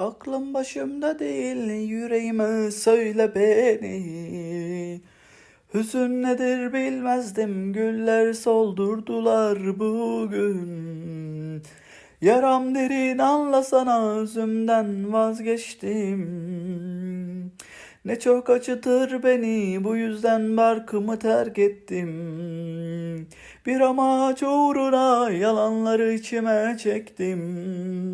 Aklım başımda değil yüreğime söyle beni. Hüzün nedir bilmezdim güller soldurdular bugün. Yaram derin anlasana özümden vazgeçtim. Ne çok acıtır beni bu yüzden barkımı terk ettim. Bir amaç uğruna yalanları içime çektim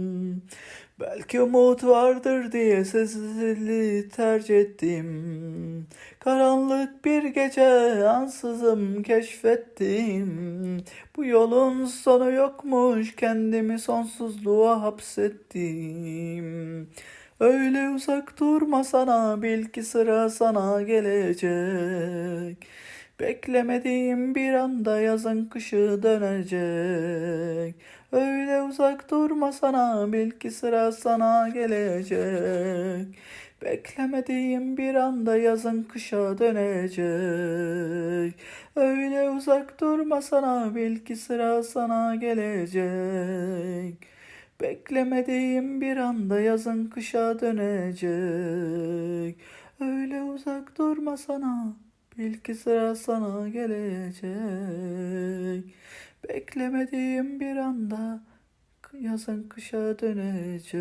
Belki umut vardır diye sessizliği tercih ettim. Karanlık bir gece ansızım keşfettim. Bu yolun sonu yokmuş kendimi sonsuzluğa hapsettim. Öyle uzak durma sana bil ki sıra sana gelecek. Beklemediğim bir anda yazın kışı dönecek. Öyle uzak durma sana bil ki sıra sana gelecek. Beklemediğim bir anda yazın kışa dönecek. Öyle uzak durma sana bil ki sıra sana gelecek. Beklemediğim bir anda yazın kışa dönecek. Öyle uzak durma sana bil ki sıra sana gelecek. Beklemediğim bir anda yazın kışa dönecek.